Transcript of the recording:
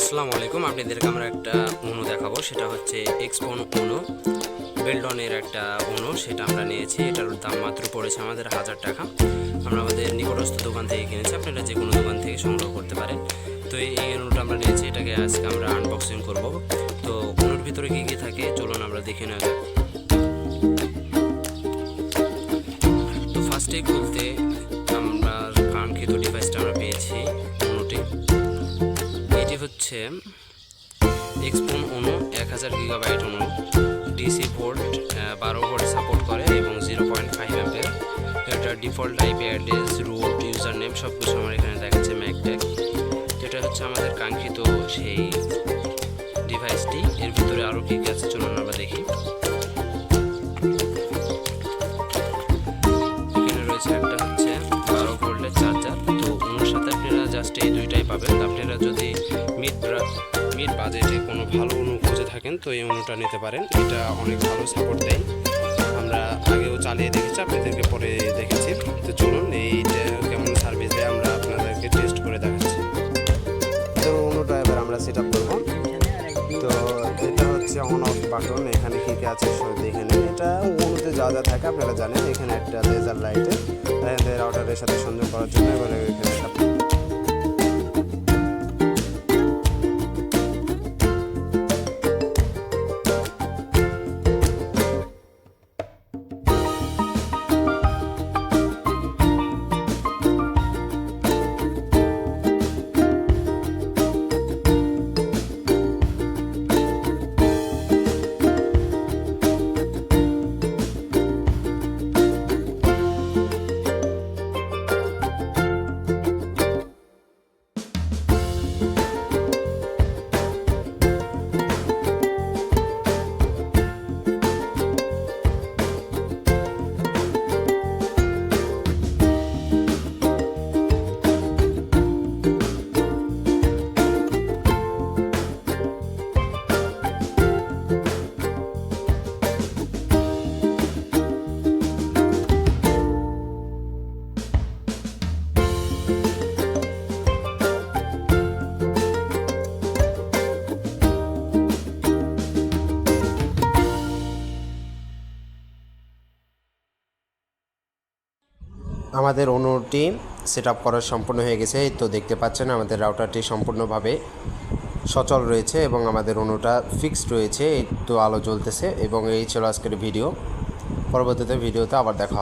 আপনাদেরকে আমরা একটা অনু দেখাবো। সেটা হচ্ছে এক্সপন অনু বেলডনের একটা অনু সেটা আমরা নিয়েছি। এটার দাম মাত্র পড়েছে আমাদের হাজার টাকা। আমরা আমাদের নিকটস্থ দোকান থেকে কিনেছি। আপনারা যে কোনো দোকান থেকে সংগ্রহ করতে পারেন। তো এই অনুটা আমরা নিয়েছি। এটাকে আজকে আমরা আনবক্সিং করব। তো অনুর ভিতরে কী কী থাকে? চলুন আমরা দেখে নেওয়া তো ফার্স্টেই খুলতে আমরা কাঙ্ক্ষিত ডিভাইসটা আমরা পেয়েছি। হচ্ছে এক্সপোন অনু এক হাজার গিগাবাইট অনু ডিসি ভোল্ট বারো ভোল্ট সাপোর্ট করে এবং জিরো পয়েন্ট ফাইভ অ্যাম্পের এটা default IP address root user name সব কিছু আমার এখানে দেখাচ্ছে ম্যাকটেক যেটা হচ্ছে আমাদের কাঙ্ক্ষিত সেই ডিভাইসটি এর ভিতরে আরও কী কী আছে চলুন আমরা দেখি। জাস্ট এই দুইটাই পাবেন আপনারা যদি মিড মিড বাজেটে কোনো ভালো অনু খুঁজে থাকেন, তো এই অনুটা নিতে পারেন। এটা অনেক ভালো সাপোর্ট দেয়। আমরা আগেও চালিয়ে দেখেছি, আপনাদেরকে পরে দেখেছি। তো চলুন, এইটা কেমন সার্ভিস দেয় আমরা আপনাদেরকে টেস্ট করে দেখাচ্ছি। তো অনুটা এবার আমরা সেট আপ করব। তো এটা হচ্ছে অন অফ বাটন এখানে কী কী আছে সব দেখে নিন। এটা অনুতে যা যা থাকে, আপনারা জানেন, এখানে একটা লেজার লাইটে রাউটারের সাথে সংযোগ করার জন্য এখানে একটা আমাদের অনুটি সেট আপ করা সম্পূর্ণ হয়ে গেছে তো দেখতে পাচ্ছেন আমাদের রাউটারটি সম্পূর্ণভাবে সচল রয়েছে এবং আমাদের অনুটা ফিক্সড রয়েছে তো আলো জ্বলতেছে এবং এই ছিল আজকের ভিডিও। পরবর্তীতে ভিডিওতে আবার দেখা